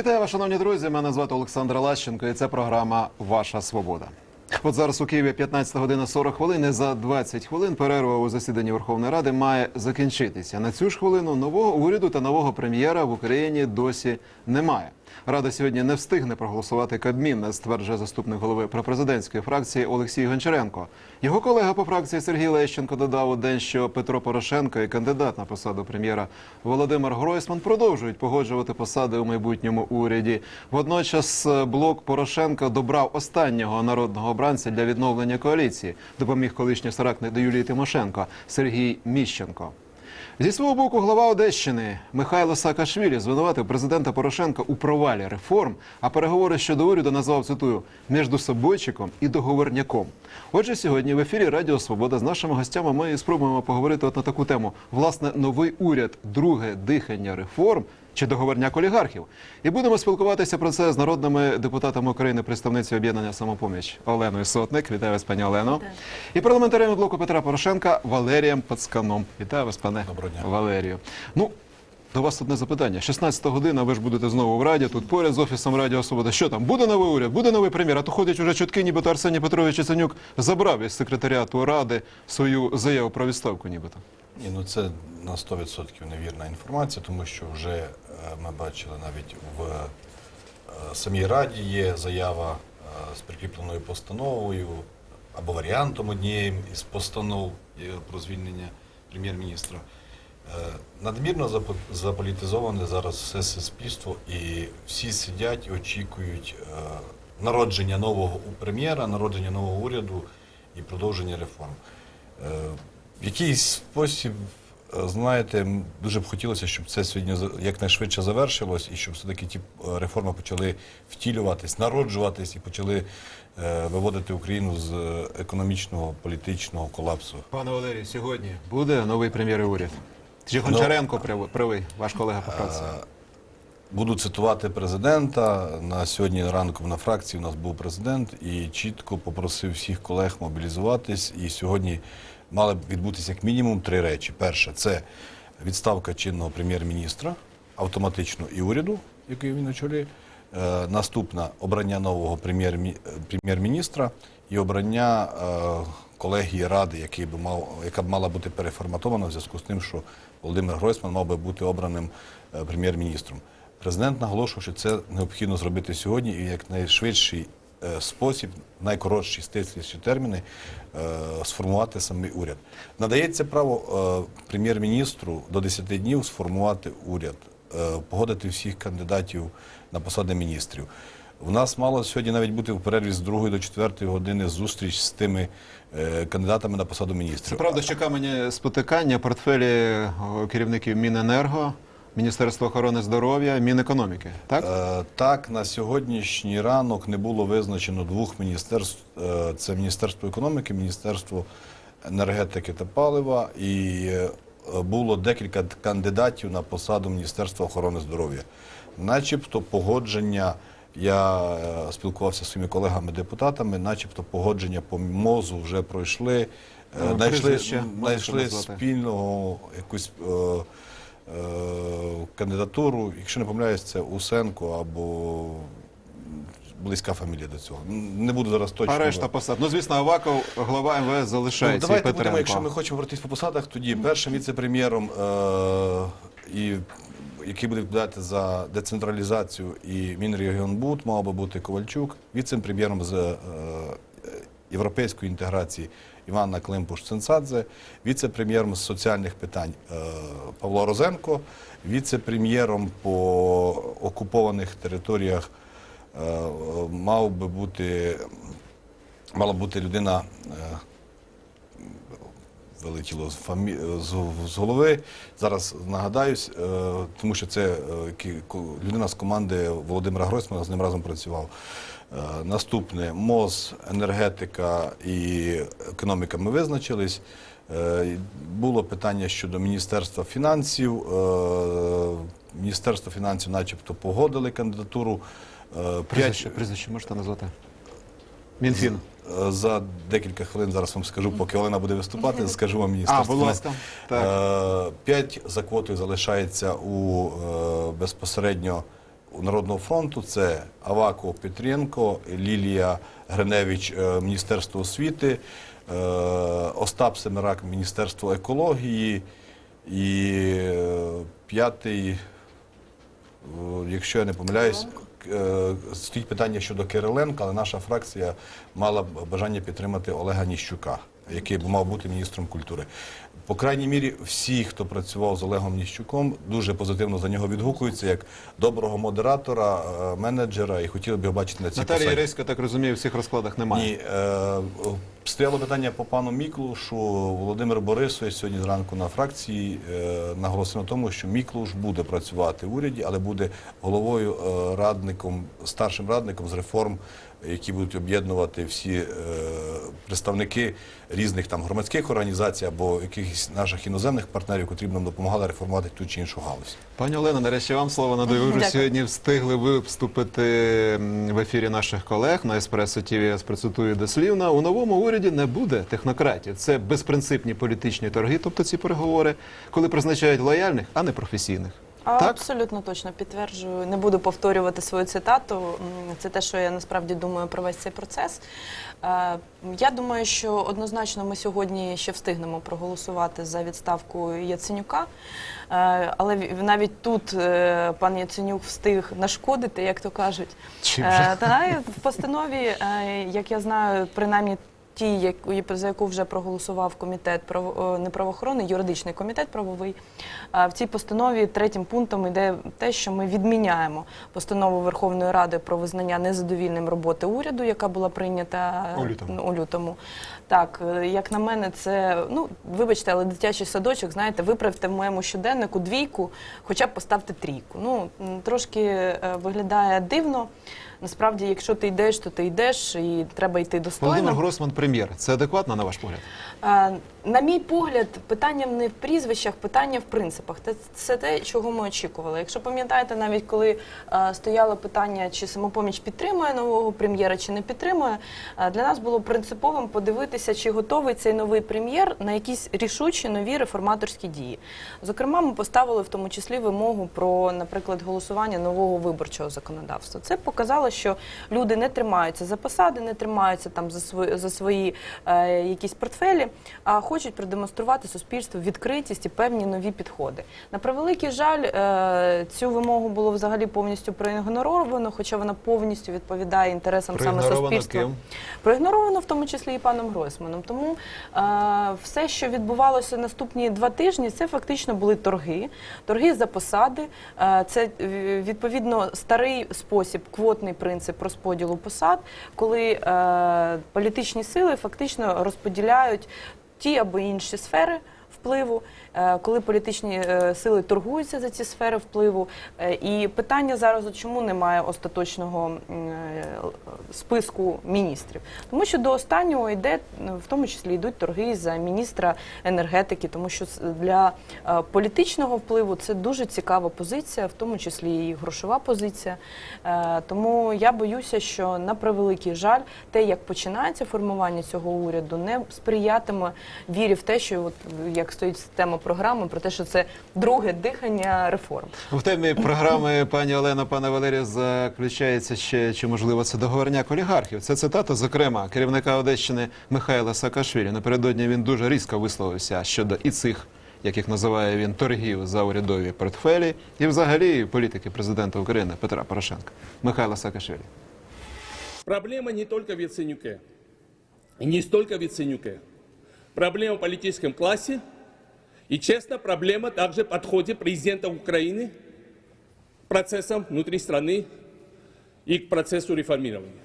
Вітаю вас, шановні друзі. Мене звати Олександр Лащенко, і це програма Ваша Свобода. От зараз у Києві 15 година 40 хвилин. і За 20 хвилин перерва у засіданні Верховної Ради має закінчитися. На цю ж хвилину нового уряду та нового прем'єра в Україні досі немає. Рада сьогодні не встигне проголосувати Кабмін, стверджує заступник голови пропрезидентської фракції Олексій Гончаренко. Його колега по фракції Сергій Лещенко додав у день, що Петро Порошенко і кандидат на посаду прем'єра Володимир Гройсман продовжують погоджувати посади у майбутньому уряді. Водночас е, блок Порошенка добрав останнього народного обранця для відновлення коаліції. Допоміг колишній соратник до Юлії Тимошенко Сергій Міщенко. Зі свого боку, глава Одещини Михайло Саакашвілі звинуватив президента Порошенка у провалі реформ, а переговори щодо уряду назвав цитую між собойчиком і договорняком. Отже, сьогодні в ефірі Радіо Свобода з нашими гостями ми спробуємо поговорити от на таку тему: власне, новий уряд, друге дихання реформ. Чи договорняк олігархів, і будемо спілкуватися про це з народними депутатами України, представниці об'єднання самопоміч Оленою Сотник. Вітаю вас, пані Олено. І парламентарем блоку Петра Порошенка Валерієм Пацканом. Вітаю вас, пане дня. Валерію. Ну до вас одне запитання. 16 година. Ви ж будете знову в раді. Тут поряд з офісом Радіо Свобода. Що там? Буде новий уряд, буде новий прем'єр. А то ходять уже чутки, нібито Арсеній Петрович Яценюк забрав із секретаріату ради свою заяву про відставку, нібито. Ні, ну це на 100% невірна інформація, тому що вже е, ми бачили навіть в е, самій раді є заява е, з прикріпленою постановою або варіантом однієї із постанов про звільнення прем'єр-міністра. Надмірно заполітизоване зараз все суспільство, і всі сидять і очікують народження нового прем'єра, народження нового уряду і продовження реформ. В якийсь спосіб, е, знаєте, дуже б хотілося, щоб це сьогодні якнайшвидше завершилось, і щоб все-таки ті е, реформи почали втілюватись, народжуватись і почали е, виводити Україну з економічного політичного колапсу. Пане Валерію, сьогодні буде новий прем'єр і уряд. Чи Гончаренко прив- правий, ваш колега по фракції? Е, Буду цитувати президента. На сьогодні ранком на фракції у нас був президент і чітко попросив всіх колег мобілізуватись. І сьогодні мали б відбутися як мінімум три речі. Перше це відставка чинного прем'єр-міністра автоматично і уряду, який він очолює. Е, Наступна обрання нового прем'єр-мі- прем'єр-міністра і обрання е, колегії ради, який би мав, яка б мала бути переформатована в зв'язку з тим, що Володимир Гройсман мав би бути обраним е, прем'єр-міністром. Президент наголошував, що це необхідно зробити сьогодні і як найшвидший е, спосіб, найкоротші, стисліші терміни е, сформувати самий уряд. Надається право е, прем'єр-міністру до 10 днів сформувати уряд, е, погодити всіх кандидатів на посади міністрів. У нас мало сьогодні навіть бути в перерві з 2 до 4 години зустріч з тими е, кандидатами на посаду міністрів. Це правда, що камені спотикання портфелі керівників Міненерго, Міністерства охорони здоров'я, Мінекономіки. Так? Е, Так, на сьогоднішній ранок не було визначено двох міністерств: Е, це Міністерство економіки, Міністерство енергетики та палива, і е, було декілька кандидатів на посаду Міністерства охорони здоров'я. Начебто погодження. Я е, спілкувався зі своїми колегами-депутатами, начебто погодження по МОЗу вже пройшли. Ну, Знайшли, назвати? спільного якусь е, кандидатуру. Якщо не помиляюсь, це Усенко або близька фамілія до цього. Не буду зараз точно. А решта посад. Ну, звісно, Аваков, глава МВС Ну, залишається. і давайте будемо, якщо ми хочемо вертись по посадах, тоді першим віце-прем'єром, е, який буде відповідати за децентралізацію і Мінрегіонбуд, мав би бути Ковальчук, віце-прем'єром з е, європейської інтеграції Іванна Климпуш-Цинцадзе, віце-прем'єром з соціальних питань е, Павло Розенко, віце-прем'єром по окупованих територіях е, мав би бути, мала бути людина. е, Вилетіло з, з, голови. Зараз нагадаюсь, тому що це людина з команди Володимира Гройсмана, з ним разом працював. Е, Наступне МОЗ, енергетика і економіка. Ми визначились. Е, Було питання щодо Міністерства фінансів. Е, Міністерство фінансів, начебто, погодили кандидатуру. Прізвище, прізвище можете назвати? Мінфін. За декілька хвилин зараз вам скажу, поки Олена буде виступати, скажу вам міністерство. П'ять за квотою залишається у безпосередньо Народного фронту. Це Аваков Петренко, Лілія Гриневич, е, Міністерство освіти, е, Остап Семерак, Міністерство екології. І е, п'ятий, якщо я не помиляюсь, стоїть питання щодо Кириленка, але наша фракція мала бажання підтримати Олега Ніщука, який мав бути міністром культури. По крайній мірі, всі, хто працював з Олегом Ніщуком, дуже позитивно за нього відгукуються як доброго модератора, е, менеджера, і хотіли б його бачити на цій Наталія посаді. Єресько, так розумію, в всіх розкладах немає. Ні, е, стояло питання по пану Міклушу. Володимир Борисович сьогодні зранку на фракції е, наголосив на тому, що Міклуш буде працювати в уряді, але буде головою е, радником, старшим радником з реформ, які будуть об'єднувати всі е, представники різних там громадських організацій або якихось наших іноземних партнерів, котрі б нам допомагали реформувати ту чи іншу галузь. Пані Олена, нарешті вам слово надаю. Ви вже сьогодні встигли виступити м, в ефірі наших колег на Еспресо ТВ, я спроцитую дослівно. У новому уряді не буде технократів. Це безпринципні політичні торги, тобто ці переговори, коли призначають лояльних, а не професійних. Так? Абсолютно точно підтверджую. Не буду повторювати свою цитату. Це те, що я насправді думаю про весь цей процес. Е, Я думаю, що однозначно ми сьогодні ще встигнемо проголосувати за відставку Яценюка. Е, Але навіть тут е, пан Яценюк встиг нашкодити, як то кажуть. Чим же? Та в постанові, як я знаю, принаймні. Ті, яку- за яку вже проголосував комітет о, не правоохоронний, юридичний комітет правовий. А В цій постанові третім пунктом йде те, що ми відміняємо постанову Верховної Ради про визнання незадовільним роботи уряду, яка була прийнята У лютому. у лютому. Так, е, як на мене, це ну вибачте, але дитячий садочок, знаєте, виправте в моєму щоденнику двійку, хоча б поставте трійку. Ну трошки е, виглядає дивно. Насправді, якщо ти йдеш, то ти йдеш, і треба йти достойно. Володимир Гросман, прем'єр. Це адекватно на ваш погляд? Е, На мій погляд, питання не в прізвищах, питання в принципах. Це, те, чого ми очікували. Якщо пам'ятаєте, навіть коли е, стояло питання, чи самопоміч підтримує нового прем'єра, чи не підтримує, е, для нас було принциповим подивитися, чи готовий цей новий прем'єр на якісь рішучі нові реформаторські дії. Зокрема, ми поставили в тому числі вимогу про, наприклад, голосування нового виборчого законодавства. Це показало, що люди не тримаються за посади, не тримаються там за свої за свої е, якісь портфелі, а хочуть продемонструвати суспільству відкритість і певні нові підходи. На превеликий жаль, е, цю вимогу було взагалі повністю проігноровано, хоча вона повністю відповідає інтересам саме суспільства. ким? Проігноровано в тому числі і паном Гройсманом. Тому е, все, що відбувалося наступні два тижні, це фактично були торги, торги за посади. Е, це відповідно старий спосіб, квотний принцип розподілу посад, коли політичні сили фактично розподіляють ті або інші сфери. Впливу, коли політичні е, сили торгуються за ці сфери впливу, Е, і питання зараз, чому немає остаточного е, списку міністрів, тому що до останнього йде в тому числі йдуть торги за міністра енергетики, тому що для е, політичного впливу це дуже цікава позиція, в тому числі і грошова позиція. Е, Тому я боюся, що на превеликий жаль, те, як починається формування цього уряду, не сприятиме вірі в те, що от як стоїть тема програми, про те, що це друге дихання реформ. В темі програми пані Олена, пане Валерію, заключається ще чи можливо це договорняк олігархів. Це цитата, зокрема, керівника Одещини Михайла Саакашвілі. Напередодні він дуже різко висловився щодо і цих, як їх називає він, торгів за урядові портфелі, і взагалі політики президента України Петра Порошенка. Михайло Саакашвілі. Проблема не только в Яценюке. Не столько в Яценюке. Проблема в политическом классе. И, честно, проблема также в подходе президента Украины к процессам внутри страны и к процессу реформирования.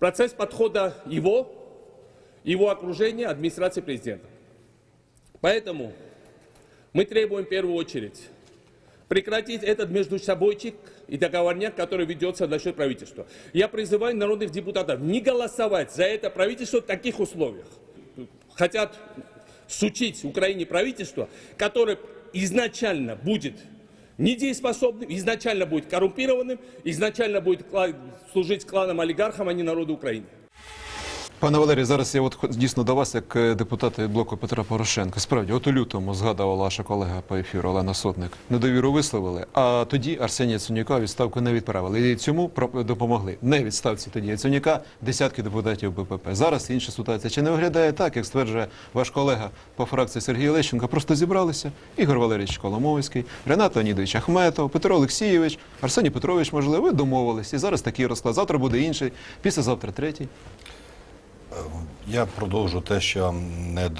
Процесс подхода его, его окружения, администрации президента. Поэтому мы требуем в первую очередь прекратить этот междусобойчик и договорняк, который ведется насчет правительства. Я призываю народных депутатов не голосовать за это правительство в таких условиях. Хотят сучить Украине правительство, которое изначально будет недееспособным, изначально будет коррумпированным, изначально будет кла- служить кланам олигархам, а не народу Украины. Пане Валерій, зараз я от дійсно до вас, як е, депутата від блоку Петра Порошенка. Справді, от у лютому згадувала ваша колега по ефіру Олена Сотник. Недовіру висловили, а тоді Арсенія Яценюка відставку не відправили. І цьому допомогли. Не відставці тоді Яценюка десятки депутатів БПП. Зараз інша ситуація. Чи не виглядає так, як стверджує ваш колега по фракції Сергій Лещенко? Просто зібралися Ігор Валерійович Коломойський, Ренат Леонідович Ахметов, Петро Олексійович, Арсеній Петрович, можливо, ви домовились. І зараз такий розклад. Завтра буде інший, післязавтра третій. Я продовжу те, що не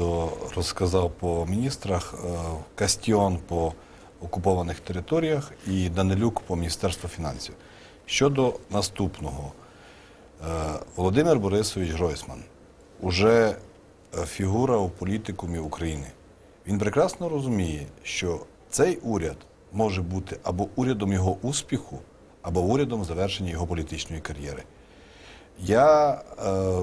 розказав по міністрах. Е, Кастіон по окупованих територіях і Данилюк по Міністерству фінансів. Щодо наступного, Е, Володимир Борисович Гройсман уже е, фігура у політикумі України. Він прекрасно розуміє, що цей уряд може бути або урядом його успіху, або урядом завершення його політичної кар'єри. Я е,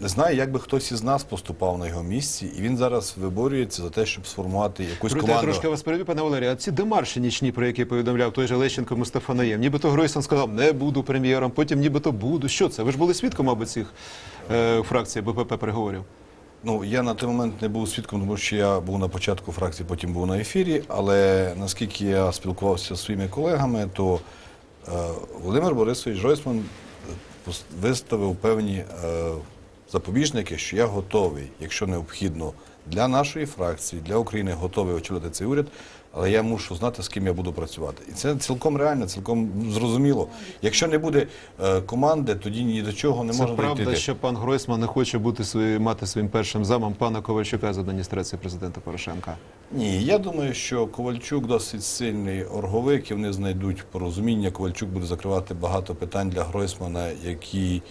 не знаю, як би хтось із нас поступав на його місці, і він зараз виборюється за те, щоб сформувати якусь Проте я команду. трошки вас перебив, пане Валерію, а ці демарші нічні, про які повідомляв той же Лещенко Мустафа Наєм. Нібито Гройсон сказав, не буду прем'єром, потім нібито буду. Що це? Ви ж були свідком, мабуть, цих е, фракцій БПП переговорів. Ну, я на той момент не був свідком, тому що я був на початку фракції, потім був на ефірі. Але наскільки я спілкувався зі своїми колегами, то е, Володимир Борисович Гройсман е, виставив певні е, запобіжники, що я готовий, якщо необхідно, для нашої фракції, для України готовий очолити цей уряд. Але я мушу знати, з ким я буду працювати. І це цілком реально, цілком зрозуміло. Якщо не буде е, команди, тоді ні до чого не Це можна правда, дійти. що пан Гройсман не хоче бути свої, мати своїм першим замом пана Ковальчука з адміністрації президента Порошенка. Ні, я думаю, що Ковальчук досить сильний орговик, і вони знайдуть порозуміння. Ковальчук буде закривати багато питань для Гройсмана, які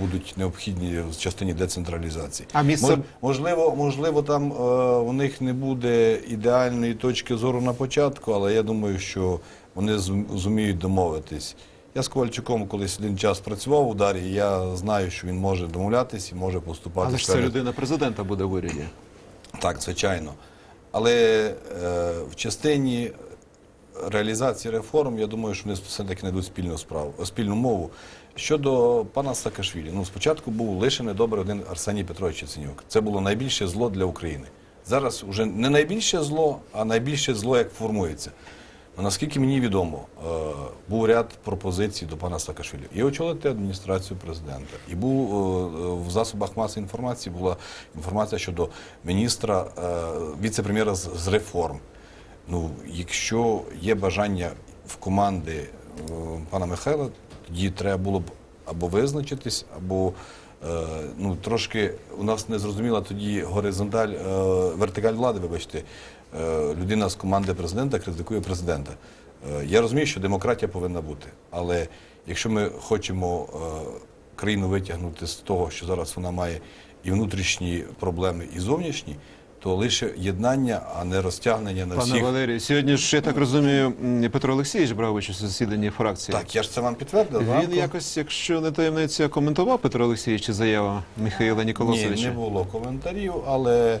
будуть необхідні в частині децентралізації. А місце- можливо, можливо, там е, у них не буде ідеальної точки зору на початку, але я думаю, що вони зуміють домовитись. Я з Ковальчуком колись один час працював у Дарі, і я знаю, що він може домовлятись і може поступати. Але ж це людина президента буде в уряді. Так, звичайно. Але е, в частині реалізації реформ, я думаю, що вони все-таки знайдуть спільну справу, спільну мову. Щодо пана Саакашвілі, ну спочатку був лише недобрий один Арсеній Петрович Яценюк. Це було найбільше зло для України. Зараз вже не найбільше зло, а найбільше зло, як формується. Ну, наскільки мені відомо, е, був ряд пропозицій до пана Саакашвілі. І очолити адміністрацію президента. І був е, в засобах масової інформації була інформація щодо міністра, е, віце-прем'єра з, реформ. Ну, якщо є бажання в команди пана Михайла, тоді треба було б або визначитись, або е, ну, трошки у нас не зрозуміла тоді горизонталь, е, вертикаль влади, вибачте. Е, людина з команди президента критикує президента. Я розумію, що демократія повинна бути, але якщо ми хочемо країну витягнути з того, що зараз вона має і внутрішні проблеми, і зовнішні, то лише єднання, а не розтягнення на Пане всіх. Валерію, сьогодні ж, я так розумію, Петро Олексійович брав участь у засіданні фракції. Так, я ж це вам підтвердив. Він зранку. якось, якщо не таємниця, коментував Петро Олексійович заяву Михайла Ні, не було коментарів, але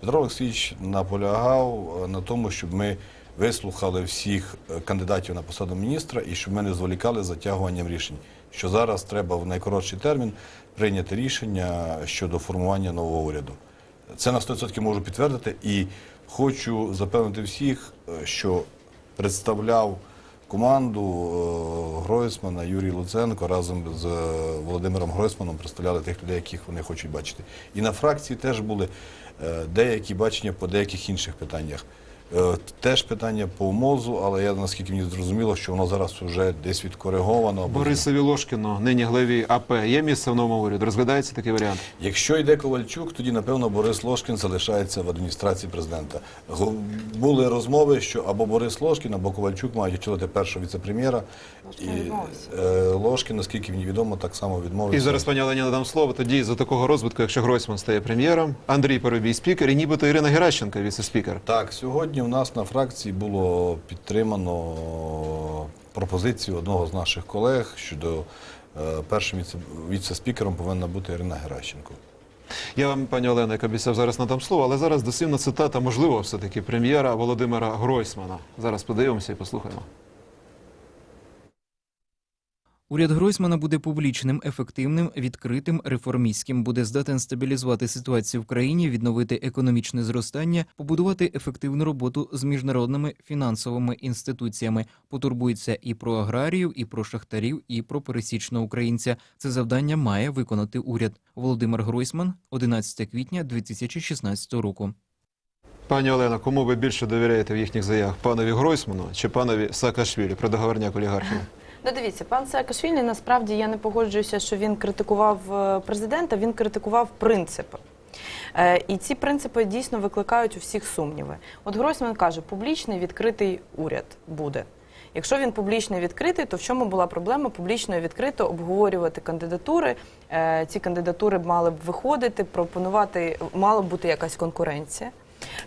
Петро Олексійович наполягав е, на тому, щоб ми вислухали всіх е, кандидатів на посаду міністра і щоб ми не зволікали затягуванням рішень. Що зараз треба в найкоротший термін прийняти рішення щодо формування нового уряду. Це на 100% можу підтвердити і хочу запевнити всіх, е, що представляв команду е, Гройсмана Юрій Луценко разом з е, Володимиром Гройсманом представляли тих людей, яких вони хочуть бачити. І на фракції теж були деякі бачення по деяких інших питаннях. Е, Теж питання по МОЗу, але я наскільки мені зрозуміло, що воно зараз вже десь відкориговано. Борисові Ложкіну, нині главі АП, є місце в новому уряді? Розглядається такий варіант? Якщо йде Ковальчук, тоді напевно Борис Ложкін залишається в адміністрації президента. Були розмови, що або Борис Ложкін, або Ковальчук мають очолити першого віце-прем'єра. І е, Ложкін, наскільки мені відомо, так само відмовився. І зараз, пані Олені, надам слово. Тоді за такого розвитку, якщо Гройсман стає прем'єром, Андрій Парубій спікер, і нібито Ірина Геращенко, віце-спікер. Так, сьогодні у нас на фракції було підтримано пропозицію одного з наших колег щодо е, першим віце- віце-спікером повинна бути Ірина Геращенко. Я вам, пані Олена, як обіцяв, зараз надам слово, але зараз дослівна цитата, можливо, все-таки прем'єра Володимира Гройсмана. Зараз подивимося і послухаємо. Уряд Гройсмана буде публічним, ефективним, відкритим, реформістським, буде здатен стабілізувати ситуацію в країні, відновити економічне зростання, побудувати ефективну роботу з міжнародними фінансовими інституціями. Потурбується і про аграріїв, і про шахтарів, і про пересічного українця. Це завдання має виконати уряд. Володимир Гройсман, 11 квітня 2016 року. Пані Олено, кому ви більше довіряєте в їхніх заявах? Панові Гройсману чи панові Саакашвілі, предоговорняк олігархів? Ну, дивіться, пан Саакашвілі, насправді я не погоджуюся, що він критикував е, президента, він критикував принципи. Е, І ці принципи дійсно викликають у всіх сумніви. От Гройсман каже, публічний відкритий уряд буде. Якщо він публічно відкритий, то в чому була проблема публічно відкрито обговорювати кандидатури? Е, Ці кандидатури мали б виходити, пропонувати, мала б бути якась конкуренція.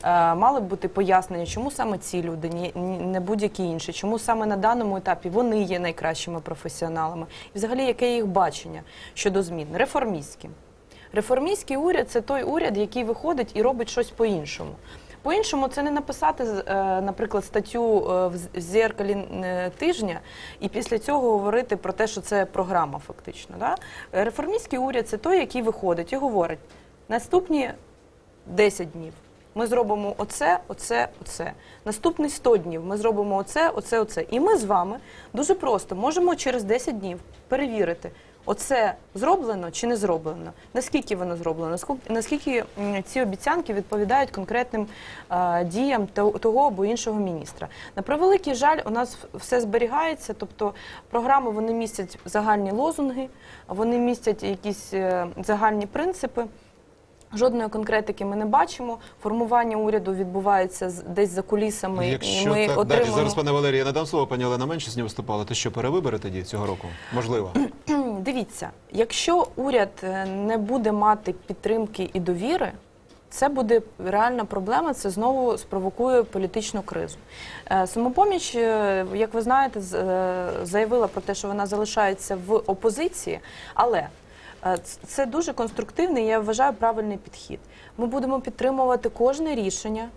Е, Мали б бути пояснення, чому саме ці люди, не будь-які інші, чому саме на даному етапі вони є найкращими професіоналами, і взагалі яке їх бачення щодо змін реформістським. Реформістський уряд це той уряд, який виходить і робить щось по-іншому. По-іншому це не написати, е, наприклад, статтю е, в зеркалі тижня і після цього говорити про те, що це програма, фактично. Реформістський уряд це той, який виходить і говорить: наступні 10 днів. Ми зробимо оце, оце, оце. Наступні 100 днів ми зробимо оце, оце, оце. І ми з вами дуже просто можемо через 10 днів перевірити, оце зроблено чи не зроблено, наскільки воно зроблено, наскільки, ці обіцянки відповідають конкретним е, діям того або іншого міністра. На превеликий жаль, у нас все зберігається, тобто програми вони містять загальні лозунги, вони містять якісь е, загальні принципи. Жодної конкретики ми не бачимо. Формування уряду відбувається десь за кулісами, і ми так, отримуємо. зараз, пане Валерій, я надам слово, пані Олена менше не виступала, то що перевибори тоді цього року? Можливо. Дивіться, якщо уряд е, не буде мати підтримки і довіри, це буде реальна проблема. Це знову спровокує політичну кризу. Е, Самопоміч, е, як ви знаєте, заявила про те, що вона залишається в опозиції, але це дуже конструктивний, я вважаю, правильний підхід. Ми будемо підтримувати кожне рішення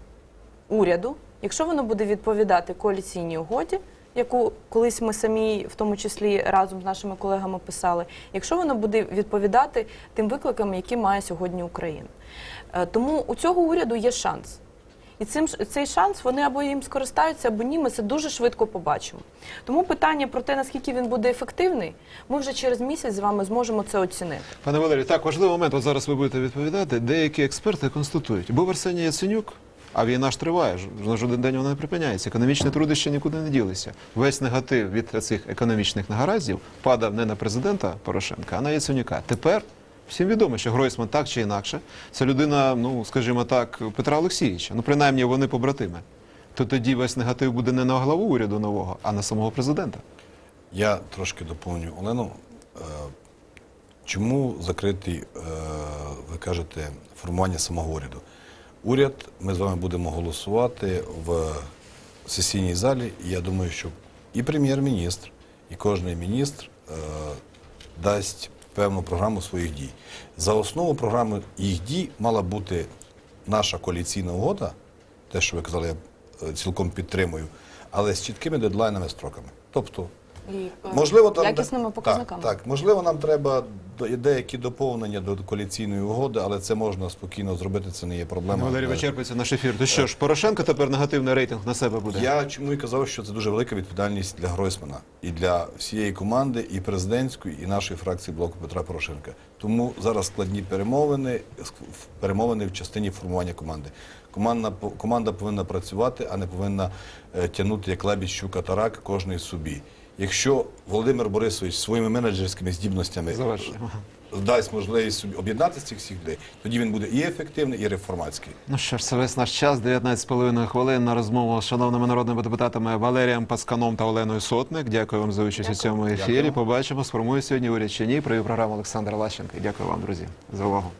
уряду, якщо воно буде відповідати коаліційній угоді, яку колись ми самі, в тому числі разом з нашими колегами, писали, якщо воно буде відповідати тим викликам, які має сьогодні Україна. Е, Тому у цього уряду є шанс. І цим цей шанс вони або їм скористаються, або ні. Ми це дуже швидко побачимо. Тому питання про те, наскільки він буде ефективний, ми вже через місяць з вами зможемо це оцінити. Пане Валерій, так, важливий момент, от зараз ви будете відповідати. Деякі експерти констатують, був Арсеній Яценюк, а війна ж триває, на жоден день вона не припиняється. Економічні трудища нікуди не ділися. Весь негатив від цих економічних негараздів падав не на президента Порошенка, а на Яценюка. Тепер всім відомо, що Гройсман так чи інакше, це людина, ну скажімо так, Петра Олексійовича. Ну, принаймні, вони побратими. То тоді весь негатив буде не на главу уряду нового, а на самого президента. Я трошки доповню Олену. Е, Чому закритий, е, ви кажете, формування самого уряду? Уряд, ми з вами будемо голосувати в сесійній залі, і я думаю, що і прем'єр-міністр, і кожен міністр е, дасть певну програму своїх дій. За основу програми їх дій мала бути наша коаліційна угода, те, що ви казали, я е, цілком підтримую, але з чіткими дедлайнами, строками. Тобто, І, е, Можливо, там якісними показниками. Так, так, можливо, нам треба до- деякі доповнення до коаліційної угоди, але це можна спокійно зробити. Це не є проблема. Валерій, Е, вичерпується наш ефір. То що ж, Порошенко тепер негативний рейтинг на себе буде? Я чому і казав, що це дуже велика відповідальність для Гройсмана і для всієї команди, і президентської, і нашої фракції блоку Петра Порошенка. Тому зараз складні перемовини, перемовини в частині формування команди. Команда, по- команда повинна працювати, а не повинна е, тягнути як лебідь, щука та рак кожний собі. Якщо Володимир Борисович своїми менеджерськими здібностями Завершуємо. дасть можливість об'єднати цих всіх людей, тоді він буде і ефективний, і реформатський. Ну що ж, це весь наш час, 19,5 хвилин на розмову з шановними народними депутатами Валерієм Пасканом та Оленою Сотник. Дякую вам за участь у цьому ефірі. Дякую. Побачимо, сформує сьогодні уряд чи ні. Провів програму Олександр Лащенко. Дякую вам, друзі, за увагу.